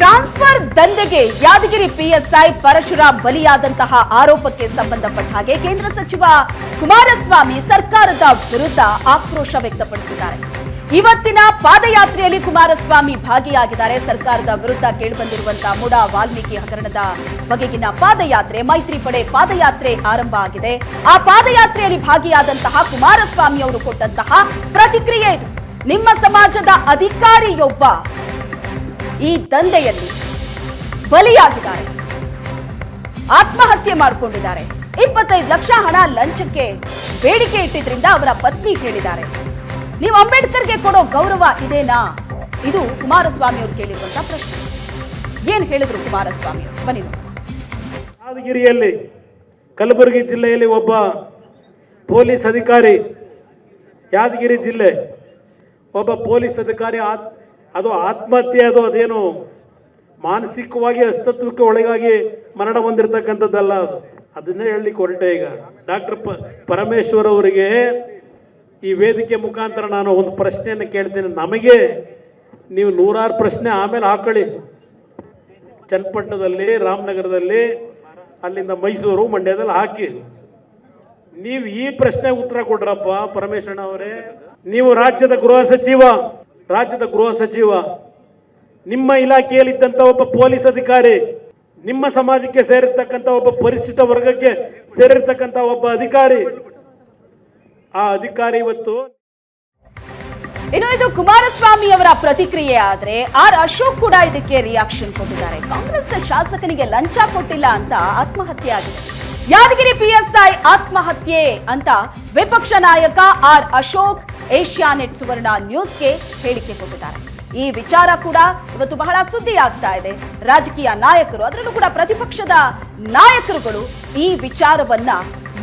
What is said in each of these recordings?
Transfer ದಂಧೆಗೆ Yadgiri PSI Parashuram ಬಲಿಯಾದಂತಹ ಆರೋಪಕ್ಕೆ ಸಂಬಂಧಪಟ್ಟ ಹಾಗೆ ಕೇಂದ್ರ ಸಚಿವ ಕುಮಾರಸ್ವಾಮಿ ಸರ್ಕಾರದ ವಿರುದ್ಧ ಆಕ್ರೋಶ ವ್ಯಕ್ತಪಡಿಸಿದ್ದಾರೆ. ಇವತ್ತಿನ ಪಾದಯಾತ್ರೆಯಲ್ಲಿ ಕುಮಾರಸ್ವಾಮಿ ಭಾಗಿಯಾಗಿದ್ದಾರೆ. ಸರ್ಕಾರದ ವಿರುದ್ಧ ಕೇಳಿಬಂದಿರುವಂತಹ ಮುಡಾ ವಾಲ್ಮೀಕಿ ಹಗರಣದ ಬಗೆಗಿನ ಪಾದಯಾತ್ರೆ, ಮೈತ್ರಿ ಪಡೆ ಪಾದಯಾತ್ರೆ ಆರಂಭ ಆಗಿದೆ. ಆ ಪಾದಯಾತ್ರೆಯಲ್ಲಿ ಭಾಗಿಯಾದಂತಹ ಕುಮಾರಸ್ವಾಮಿ ಅವರು ಕೊಟ್ಟಂತಹ ಪ್ರತಿಕ್ರಿಯೆ ಇದು. ನಿಮ್ಮ ಸಮಾಜದ ಅಧಿಕಾರಿಯೊಬ್ಬ ಈ ದಂಧೆಯಲ್ಲಿ ಬಲಿಯಾಗಿದ್ದಾರೆ. ಆತ್ಮಹತ್ಯೆ ಮಾಡಿಕೊಂಡಿದ್ದಾರೆ. ಇಪ್ಪತ್ತೈದು ಲಕ್ಷ ಹಣ ಲಂಚಕ್ಕೆ ಬೇಡಿಕೆ ಇಟ್ಟಿದ್ರಿಂದ ಅವರ ಪತ್ನಿ ಕೇಳಿದ್ದಾರೆ ನೀವು ಅಂಬೇಡ್ಕರ್ಗೆ ಕೊಡೋ ಗೌರವ ಇದೇನಾ? ಇದು ಕುಮಾರಸ್ವಾಮಿ ಅವರು ಕೇಳಿರುವಂತ ಪ್ರಶ್ನೆ. ಏನ್ ಹೇಳಿದ್ರು ಕುಮಾರಸ್ವಾಮಿ ಬನ್ನಿ. ಯಾದಗಿರಿಯಲ್ಲಿ ಕಲಬುರಗಿ ಜಿಲ್ಲೆಯಲ್ಲಿ ಒಬ್ಬ ಪೊಲೀಸ್ ಅಧಿಕಾರಿ ಯಾದಗಿರಿ ಜಿಲ್ಲೆ, ಒಬ್ಬ ಪೊಲೀಸ್ ಅಧಿಕಾರಿ ಅದು ಆತ್ಮಹತ್ಯೆ, ಅದು ಅದೇನು ಮಾನಸಿಕವಾಗಿ ಅಸ್ತಿತ್ವಕ್ಕೆ ಒಳಗಾಗಿ ಮರಣ ಹೊಂದಿರತಕ್ಕಂಥದ್ದಲ್ಲ ಅದು. ಅದನ್ನೇ ಹೇಳಲಿಕ್ಕೆ ಹೊರಟೆ ಈಗ. ಡಾಕ್ಟರ್ ಪ, ಪರಮೇಶ್ವರ್ ಅವರಿಗೆ ಈ ವೇದಿಕೆ ಮುಖಾಂತರ ನಾನು ಒಂದು ಪ್ರಶ್ನೆಯನ್ನು ಕೇಳ್ತೇನೆ. ನಮಗೆ ನೀವು ನೂರಾರು ಪ್ರಶ್ನೆ ಆಮೇಲೆ ಹಾಕೊಳ್ಳಿ. ಚನ್ನಪಟ್ಟಣದಲ್ಲಿ, ರಾಮನಗರದಲ್ಲಿ, ಅಲ್ಲಿಂದ ಮೈಸೂರು, ಮಂಡ್ಯದಲ್ಲಿ ಹಾಕಿ. ನೀವು ಈ ಪ್ರಶ್ನೆ ಉತ್ತರ ಕೊಡ್ರಪ್ಪ ಪರಮೇಶ್ವರ ಅವರೇ ನೀವು ರಾಜ್ಯದ ಗೃಹ ಸಚಿವ. ರಾಜ್ಯದ ಗೃಹ ಸಚಿವ, ನಿಮ್ಮ ಇಲಾಖೆಯಲ್ಲಿದ್ದಂಥ ಒಬ್ಬ ಪೊಲೀಸ್ ಅಧಿಕಾರಿ, ನಿಮ್ಮ ಸಮಾಜಕ್ಕೆ ಸೇರಿರ್ತಕ್ಕಂಥ ಒಬ್ಬ ಪರಿಶಿಷ್ಟ ವರ್ಗಕ್ಕೆ ಸೇರಿರ್ತಕ್ಕಂಥ ಒಬ್ಬ ಅಧಿಕಾರಿ, ಆ ಅಧಿಕಾರಿ ಇವತ್ತು ಇನ್ನು ಇದು ಕುಮಾರಸ್ವಾಮಿ ಅವರ ಪ್ರತಿಕ್ರಿಯೆ ಆದ್ರೆ ಆರ್ ಅಶೋಕ್ ಕೂಡ ಇದಕ್ಕೆ ರಿಯಾಕ್ಷನ್ ಕೊಟ್ಟಿದ್ದಾರೆ. ಕಾಂಗ್ರೆಸ್ ಶಾಸಕನಿಗೆ ಲಂಚ ಕೊಟ್ಟಿಲ್ಲ ಅಂತ ಆತ್ಮಹತ್ಯೆ ಆಗಿದೆ. ಯಾದಗಿರಿ ಪಿಎಸ್ಐ ಆತ್ಮಹತ್ಯೆ ಅಂತ ವಿಪಕ್ಷ ನಾಯಕ ಆರ್ ಅಶೋಕ್ ಏಷ್ಯಾನೆಟ್ ಸುವರ್ಣ ನ್ಯೂಸ್ಗೆ ಹೇಳಿಕೆ ಕೊಟ್ಟಿದ್ದಾರೆ. ಈ ವಿಚಾರ ಕೂಡ ಇವತ್ತು ಬಹಳ ಸುದ್ದಿ ಆಗ್ತಾ ಇದೆ. ರಾಜಕೀಯ ನಾಯಕರು, ಅದರಲ್ಲೂ ಕೂಡ ಪ್ರತಿಪಕ್ಷದ ನಾಯಕರುಗಳು ಈ ವಿಚಾರವನ್ನ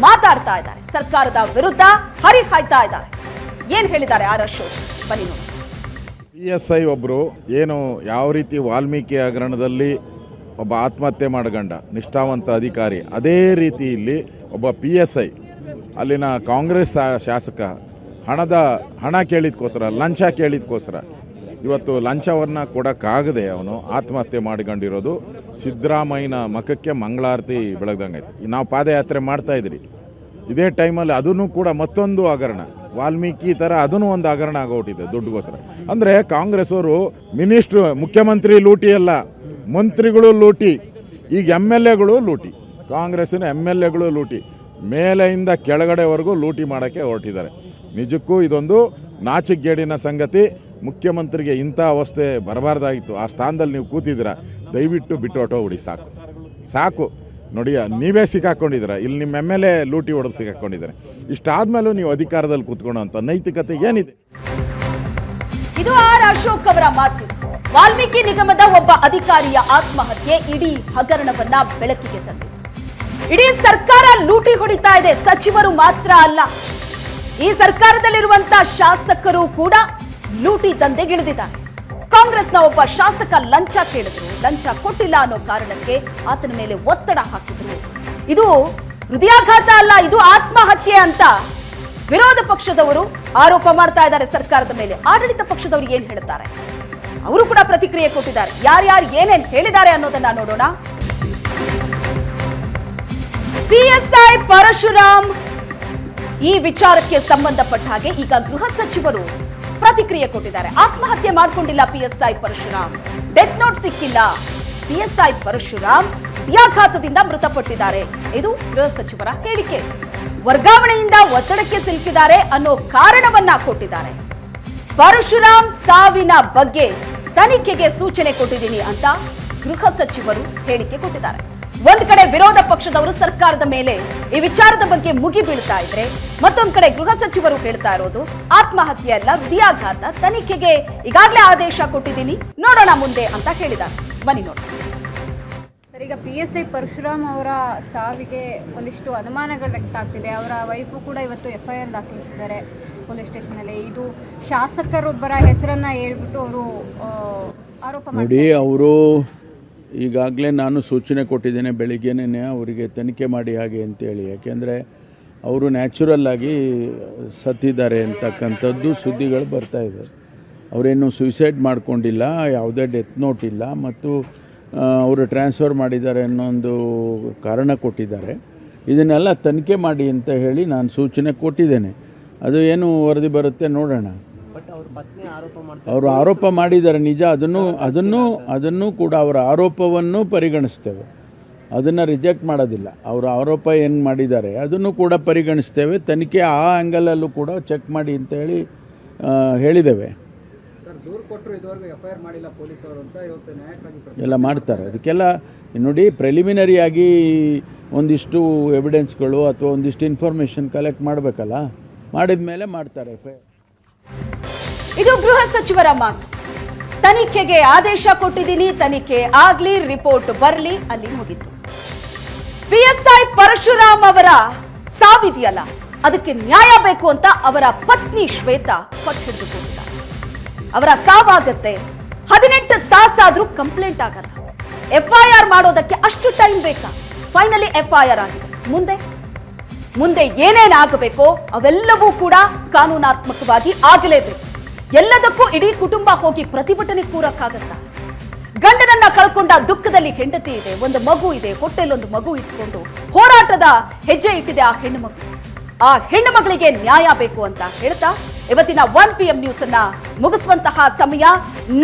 ಮಾತಾಡ್ತಾ ಇದ್ದಾರೆ. ಸರ್ಕಾರದ ವಿರುದ್ಧ ಹರಿಹಾಯ್ತಾ ಇದ್ದಾರೆ. ಏನ್ ಹೇಳಿದ್ದಾರೆ ಆರ್ ಅಶೋಕ್ ಬನ್ನಿ ನೋಡಿ. ಪಿ ಎಸ್ ಐ ಒಬ್ಬರು ಏನು ಯಾವ ರೀತಿ ವಾಲ್ಮೀಕಿ ಹಗರಣದಲ್ಲಿ ಒಬ್ಬ ಆತ್ಮಹತ್ಯೆ ಮಾಡಗಂಡ, ನಿಷ್ಠಾವಂತ ಅಧಿಕಾರಿ, ಅದೇ ರೀತಿ ಇಲ್ಲಿ ಒಬ್ಬ ಪಿ ಎಸ್ ಐ, ಅಲ್ಲಿನ ಕಾಂಗ್ರೆಸ್ ಶಾಸಕ ಹಣದ ಹಣ ಕೇಳಿದ್ಕೋಸ್ಕರ, ಲಂಚ ಕೇಳಿದ್ಕೋಸ್ಕರ. ಇವತ್ತು ಲಂಚವನ್ನು ಕೊಡೋಕ್ಕಾಗದೆ ಅವನು ಆತ್ಮಹತ್ಯೆ ಮಾಡಿಕೊಂಡಿರೋದು ಸಿದ್ದರಾಮಯ್ಯನ ಮಖಕ್ಕೆ ಮಂಗಳಾರತಿ ಬೆಳಗ್ದಂಗೈತೆ ನಾವು ಪಾದಯಾತ್ರೆ ಮಾಡ್ತಾ ಇದ್ರಿ ಇದೇ ಟೈಮಲ್ಲಿ ಅದನ್ನು ಕೂಡ ಮತ್ತೊಂದು ಹಗರಣ. ವಾಲ್ಮೀಕಿ ಥರ ಅದನ್ನು ಒಂದು ಹಗರಣ ಆಗೋಟಿದೆ ದುಡ್ಡುಗೋಸ್ಕರ. ಅಂದರೆ ಕಾಂಗ್ರೆಸ್ ಅವರು ಮಿನಿಸ್ಟ್ರು, ಮುಖ್ಯಮಂತ್ರಿ ಲೂಟಿ ಅಲ್ಲ, ಮಂತ್ರಿಗಳು ಲೂಟಿ, ಈಗ ಎಂ ಎಲ್ ಎಗಳು ಲೂಟಿ, ಕಾಂಗ್ರೆಸ್ಸಿನ ಎಂ ಎಲ್ ಎಗಳು ಲೂಟಿ. ಮೇಲೆಯಿಂದ ಕೆಳಗಡೆವರೆಗೂ ಲೂಟಿ ಮಾಡೋಕ್ಕೆ ಹೊರಟಿದ್ದಾರೆ. ನಿಜಕ್ಕೂ ಇದೊಂದು ನಾಚಿಕೆಗೇಡಿನ ಸಂಗತಿ. ಮುಖ್ಯಮಂತ್ರಿಗೆ ಇಂಥ ಅವಸ್ಥೆ ಬರಬಾರ್ದಾಗಿತ್ತು. ಆ ಸ್ಥಾನದಲ್ಲಿ ನೀವು ಕೂತಿದ್ದೀರಾ, ದಯವಿಟ್ಟು ಬಿಟ್ಟು ಹೊಟ್ಟೋಗ್ಬಿಡಿ ಸಾಕು. ಸಾಕು. ನೋಡಿ, ನೀವೇ ಸಿಕ್ಕಾಕ್ಕೊಂಡಿದ್ದೀರ ಇಲ್ಲಿ ನಿಮ್ಮ ಎಂ ಎಲ್ ಎ ಲೂಟಿ ಹೊಡೆದು ಸಿಕ್ಕಾಕ್ಕೊಂಡಿದ್ದಾರೆ ಇಷ್ಟಾದ್ಮೇಲೂ ನೀವು ಅಧಿಕಾರದಲ್ಲಿ ಕೂತ್ಕೊಳ್ಳೋ ಅಂತ ನೈತಿಕತೆ ಏನಿದೆ? ಇದು ಆರ್ ಅಶೋಕ್ ಅವರ ಮಾತು. ವಾಲ್ಮೀಕಿ ನಿಗಮದ ಒಬ್ಬ ಅಧಿಕಾರಿಯ ಆತ್ಮಹತ್ಯೆ ಇಡೀ ಹಗರಣವನ್ನ ಬೆಳಕಿಗೆ ತಂದಿತ್ತು ಇಡೀ ಸರ್ಕಾರ ಲೂಟಿ ಹೊಡಿತಾ ಇದೆ. ಸಚಿವರು ಮಾತ್ರ ಅಲ್ಲ, ಈ ಸರ್ಕಾರದಲ್ಲಿರುವಂತ ಶಾಸಕರು ಕೂಡ ಲೂಟಿ ದಂಧೆಗಿಳಿದಿದ್ದಾರೆ. ಕಾಂಗ್ರೆಸ್ನ ಒಬ್ಬ ಶಾಸಕ ಲಂಚ ಕೇಳಿದ್ರು. ಲಂಚ ಕೊಟ್ಟಿಲ್ಲ ಅನ್ನೋ ಕಾರಣಕ್ಕೆ ಆತನ ಮೇಲೆ ಒತ್ತಡ ಹಾಕಿದ್ರು. ಇದು ಹೃದಯಾಘಾತ ಅಲ್ಲ, ಇದು ಆತ್ಮಹತ್ಯೆ ಅಂತ ವಿರೋಧ ಪಕ್ಷದವರು ಆರೋಪ ಮಾಡ್ತಾ ಇದ್ದಾರೆ ಸರ್ಕಾರದ ಮೇಲೆ. ಆಡಳಿತ ಪಕ್ಷದವರು ಏನ್ ಹೇಳ್ತಾರೆ? ಅವರು ಕೂಡ ಪ್ರತಿಕ್ರಿಯೆ ಕೊಟ್ಟಿದ್ದಾರೆ. ಯಾರ್ಯಾರು ಏನೇನ್ ಹೇಳಿದ್ದಾರೆ ಅನ್ನೋದನ್ನ ನೋಡೋಣ. ಪಿಎಸ್ಐ ಪರಶುರಾಮ್ ಈ ವಿಚಾರಕ್ಕೆ ಸಂಬಂಧಪಟ್ಟ ಹಾಗೆ ಈಗ ಗೃಹ ಸಚಿವರು ಪ್ರತಿಕ್ರಿಯೆ ಕೊಟ್ಟಿದ್ದಾರೆ. ಆತ್ಮಹತ್ಯೆ ಮಾಡಿಕೊಂಡಿಲ್ಲ ಪಿಎಸ್ಐ ಪರಶುರಾಮ್ ಡೆತ್ ನೋಟ್ ಸಿಕ್ಕಿಲ್ಲ. ಪಿಎಸ್ಐ ಪರಶುರಾಮ್ ಹೃದಯಾಘಾತದಿಂದ ಮೃತಪಟ್ಟಿದ್ದಾರೆ. ಇದು ಗೃಹ ಸಚಿವರ ಹೇಳಿಕೆ. ವರ್ಗಾವಣೆಯಿಂದ ಒತ್ತಡಕ್ಕೆ ಸಿಲುಕಿದ್ದಾರೆ ಅನ್ನೋ ಕಾರಣವನ್ನ ಕೊಟ್ಟಿದ್ದಾರೆ. ಪರಶುರಾಮ್ ಸಾವಿನ ಬಗ್ಗೆ ತನಿಖೆಗೆ ಸೂಚನೆ ಕೊಟ್ಟಿದ್ದೀನಿ ಅಂತ ಗೃಹ ಸಚಿವರು ಹೇಳಿಕೆ ಕೊಟ್ಟಿದ್ದಾರೆ. ಒಂದ್ ಕಡೆ ವಿರೋಧ ಪಕ್ಷದವರು ಸರ್ಕಾರದ ಮೇಲೆ ಈ ವಿಚಾರದ ಬಗ್ಗೆ ಮುಗಿ ಬೀಳ್ತಾ ಇದ್ರೆ ಮತ್ತೊಂದ್ ಕಡೆ ಗೃಹ ಸಚಿವರು ಹೇಳ್ತಾ ಇರೋದು ಆತ್ಮಹತ್ಯೆ ಅಲ್ಲ ಹೃದಯಾಘಾತ ತನಿಖೆಗೆ ಈಗಾಗಲೇ ಆದೇಶ ಕೊಟ್ಟಿದ್ದೀನಿ ನೋಡೋಣ ಮುಂದೆ ಅಂತ ಹೇಳಿದ ಬನ್ನಿ ನೋಡಿ ಸರ್ ಈಗ ಪಿ ಎಸ್ ಐ ಪರಶುರಾಮ್ ಅವರ ಸಾವಿಗೆ ಒಂದಿಷ್ಟು ಅನುಮಾನಗಳು ವ್ಯಕ್ತ ಆಗ್ತಿದೆ. ಅವರ ವೈಫು ಕೂಡ ಇವತ್ತು ಎಫ್ ಐ ಆರ್ ದಾಖಲಿಸಿದ್ದಾರೆ ಪೊಲೀಸ್ ಸ್ಟೇಷನಲ್ಲಿ ಇದು ಶಾಸಕರೊಬ್ಬರ ಹೆಸರನ್ನ ಹೇಳ್ಬಿಟ್ಟು ಅವರು ಆರೋಪ ಮಾಡಿ ಅವರು ಈಗಾಗಲೇ ನಾನು ಸೂಚನೆ ಕೊಟ್ಟಿದ್ದೇನೆ ಬೆಳಿಗ್ಗೆನೇ ಅವರಿಗೆ ತನಿಖೆ ಮಾಡಿ ಹಾಗೆ ಅಂತೇಳಿ. ಯಾಕೆಂದರೆ ಅವರು ನ್ಯಾಚುರಲ್ಲಾಗಿ ಸತ್ತಿದ್ದಾರೆ ಅಂತಕ್ಕಂಥದ್ದು ಸುದ್ದಿಗಳು ಬರ್ತಾ ಇದೆ. ಅವರೇನು ಸೂಸೈಡ್ ಮಾಡ್ಕೊಂಡಿಲ್ಲ, ಯಾವುದೇ ಡೆತ್ ನೋಟ್ ಇಲ್ಲ ಮತ್ತು ಅವರು ಟ್ರಾನ್ಸ್ಫರ್ ಮಾಡಿದ್ದಾರೆ ಅನ್ನೋ ಒಂದು ಕಾರಣ ಕೊಟ್ಟಿದ್ದಾರೆ. ಇದನ್ನೆಲ್ಲ ತನಿಖೆ ಮಾಡಿ ಅಂತ ಹೇಳಿ ನಾನು ಸೂಚನೆ ಕೊಟ್ಟಿದ್ದೇನೆ. ಅದು ಏನು ವರದಿ ಬರುತ್ತೆ ನೋಡೋಣ. ಅವರು ಆರೋಪ ಮಾಡಿದ್ದಾರೆ ನಿಜ. ಅದನ್ನು ಅದನ್ನು ಅದನ್ನು ಕೂಡ ಅವರ ಆರೋಪವನ್ನು ಪರಿಗಣಿಸ್ತೇವೆ. ಅದನ್ನು ರಿಜೆಕ್ಟ್ ಮಾಡೋದಿಲ್ಲ. ಅವರ ಆರೋಪ ಏನು ಮಾಡಿದ್ದಾರೆ ಅದನ್ನು ಕೂಡ ಪರಿಗಣಿಸ್ತೇವೆ. ತನಿಖೆ ಆ ಆ್ಯಂಗಲಲ್ಲೂ ಕೂಡ ಚೆಕ್ ಮಾಡಿ ಅಂತ ಹೇಳಿ ಹೇಳಿದ್ದೇವೆ. ಸರ್ ದೂರು ಕೊಟ್ಟರು ಇದುವರೆಗೂ ಎಫ್ ಐ ಆರ್ ಮಾಡಿಲ್ಲ ಅಂತ ಇವತ್ತು ನ್ಯಾಯಕ್ಕಾಗಿ ಎಲ್ಲ ಮಾಡ್ತಾರೆ. ಅದಕ್ಕೆಲ್ಲ ನೋಡಿ ಪ್ರೆಲಿಮಿನರಿಯಾಗಿ ಒಂದಿಷ್ಟು ಎವಿಡೆನ್ಸ್ಗಳು ಅಥವಾ ಒಂದಿಷ್ಟು ಇನ್ಫಾರ್ಮೇಷನ್ ಕಲೆಕ್ಟ್ ಮಾಡಬೇಕಲ್ಲ? ಮಾಡಿದ ಮೇಲೆ ಮಾಡ್ತಾರೆ ಎಫ್ ಐ ಆರ್ ಇದು ಗೃಹ ಸಚಿವರ ಮಾತು. ತನಿಖೆಗೆ ಆದೇಶ ಕೊಟ್ಟಿದ್ದೀನಿ, ತನಿಖೆ ಆಗ್ಲಿ, ರಿಪೋರ್ಟ್ ಬರ್ಲಿ, ಅಲ್ಲಿ ಮುಗಿತು. ಪಿಎಸ್ಐ ಪರಶುರಾಮ್ ಅವರ ಸಾವಿದೆಯಲ್ಲ, ಅದಕ್ಕೆ ನ್ಯಾಯ ಬೇಕು ಅಂತ ಅವರ ಪತ್ನಿ ಶ್ವೇತಾ ಪಟ್ಟು ಅವರ ಸಾವಾಗತ್ತೆ, ಹದಿನೆಂಟು ತಾಸಾದ್ರೂ ಕಂಪ್ಲೇಂಟ್ ಆಗಲ್ಲ. ಎಫ್ಐಆರ್ ಮಾಡೋದಕ್ಕೆ ಅಷ್ಟು ಟೈಮ್ ಬೇಕಾ? ಫೈನಲಿ ಎಫ್ಐಆರ್ ಆಗಿದೆ. ಮುಂದೆ? ಮುಂದೆ ಏನೇನಾಗಬೇಕೋ ಅವೆಲ್ಲವೂ ಕೂಡ ಕಾನೂನಾತ್ಮಕವಾಗಿ ಆಗಲೇಬೇಕು. ಎಲ್ಲದಕ್ಕೂ ಇಡೀ ಕುಟುಂಬ ಹೋಗಿ ಪ್ರತಿಭಟನೆ ಕೂರಕ್ಕಾಗತ್ತ? ಗಂಡನನ್ನ ಕಳ್ಕೊಂಡ ದುಃಖದಲ್ಲಿ ಹೆಂಡತಿ ಇದೆ, ಒಂದು ಮಗು ಇದೆ, ಹೊಟ್ಟೆಲ್ ಒಂದು ಮಗು ಇಟ್ಕೊಂಡು ಹೋರಾಟದ ಹೆಜ್ಜೆ ಇಟ್ಟಿದೆ ಆ ಹೆಣ್ಣು ಮಗು. ಆ ಹೆಣ್ಣು ಮಗಳಿಗೆ ನ್ಯಾಯ ಬೇಕು ಅಂತ ಹೇಳ್ತಾ ಇವತ್ತಿನ ಒನ್ ಪಿ ಎಂ ನ್ಯೂಸ್ ಅನ್ನ ಮುಗಿಸುವಂತಹ ಸಮಯ.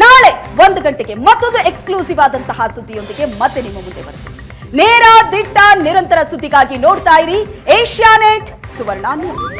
ನಾಳೆ ಒಂದು ಗಂಟೆಗೆ ಮತ್ತೊಂದು ಎಕ್ಸ್ಕ್ಲೂಸಿವ್ ಆದಂತಹ ಸುದ್ದಿಯೊಂದಿಗೆ ಮತ್ತೆ ನಿಮ್ಮ ಮುಂದೆ ಬರುತ್ತೆ ನೇರ ದಿಟ್ಟ ನಿರಂತರ ಸುದ್ದಿಗಾಗಿ ನೋಡ್ತಾ ಇರಿ ಏಷ್ಯಾನೆಟ್ ಸುವರ್ಣ ನ್ಯೂಸ್